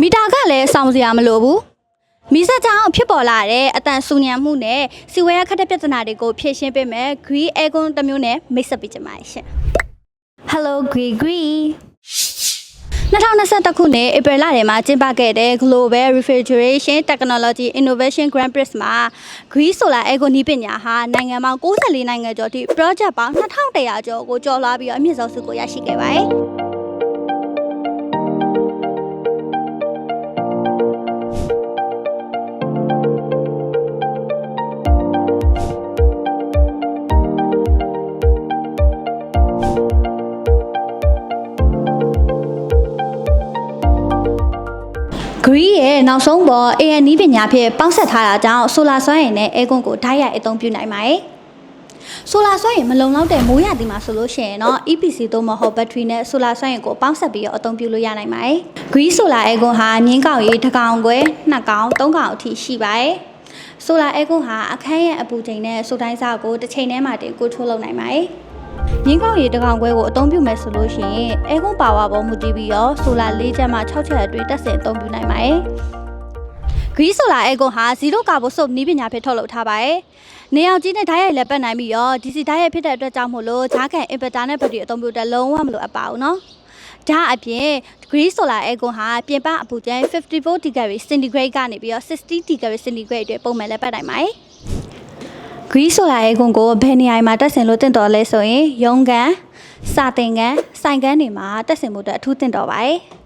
မီတာကလည်းစောင့်စရာမလိုဘူးမီးစက်ကြောင့်ဖြစ်ပေါ်လာတဲ့အတန်ဆူညံမှုနဲ့စီဝဲရခက်တဲ့ပြဿနာတွေကိုဖြေရှင်းပေးမယ် Green Aircon တစ်မျိုးနဲ့မိတ်ဆက်ပေးကြပါရှင် Hello Green Green 2021ခုနှစ်ဧပြီလထဲမှာကျင်းပခဲ့တဲ့ Global Refrigeration Technology Innovation Grand Prix မှာ Green Solar Eco နည်းပညာဟာနိုင်ငံပေါင်း64နိုင်ငံကျော်ထိ project ပေါင်း2100ကျော်ကိုကျော်လွှားပြီးတော့အမြင့်ဆုံးဆုကိုရရှိခဲ့ပါတယ်။ Green ရဲ့နောက်ဆုံးပေါ် AN နည်းပညာဖြင့်ပေါင်းဆက်ထားတာကြောင့်ဆိုလာစွမ်းရည်နဲ့ aircon ကိုဓာတ်ရိုက်အသုံးပြုနိုင်ပါတယ်။ဆိုလာစွမ်းရည်မလုံလောက်တဲ့မိုးရာသီမှာဆိုလို့ရှိရင်တော့ EPC သို့မဟုတ်ဘက်ထရီနဲ့ဆိုလာစွမ်းရည်ကိုပေါင်းဆက်ပြီးတော့အသုံးပြုလို့ရနိုင်ပါတယ်။ Green Solar Aircon ဟာမြင်းကောက်ရည်တစ်ကောင်ခွဲနှစ်ကောင်သုံးကောင်အထိရှိပါတယ်။ Solar Aircon ဟာအခန်းရဲ့အပူချိန်နဲ့ဆိုတိုင်းစာကိုတစ်ချိန်တည်းမှာတင်ကိုထိုးလုပ်နိုင်ပါတယ်။ မြင်းကောက်ရည်တစ်ကောင်ခွဲကိုအသုံးပြုမယ်ဆိုလို့ရှိရင် Aircon Power ပေါ်မူတည်ပြီးတော့ Solar ၄ချက်မှ6ချက်အတွင်းတက်ဆင်အသုံးပြုနိုင်ပါတယ်။ Green Solar Aircon ဟာ0ကာဘိုဆုပ်နည်းပညာဖြင့်ထုတ်လုပ်ထားပါတယ်။နေအောင်ကြီးနဲ့ဓာတ်ရိုက်လည်းပတ်နိုင်ပြီးတော့ DC ဓာတ်ရိုက်ဖြစ်တဲ့အတွက်ကြောင့်မို့လို့ဂျားကန် inverter နဲ့ဘက်ထရီအသုံးပြုတဲ့လုံးဝမလိုအပ်ပါဘူးနော်။ဒါအပြင် Green Solar Aircon ဟာပြင်ပအပူချိန်54 degree centigrade ကနေပြီးတော့60 degree centigrade အတွက်ပုံမှန်လည်းပတ်နိုင်ပါတယ်။ Green Solar Aircon ကိုဘယ်နေရာမှာတက်ဆင်လို့တင့်တော်လဲဆိုရင်ရုံးကန်စာတင်ကန်စိုင်ကန်တွေမှာတက်ဆင်ဖို့အတွက်အထူးတင့်တော်ပါတယ်။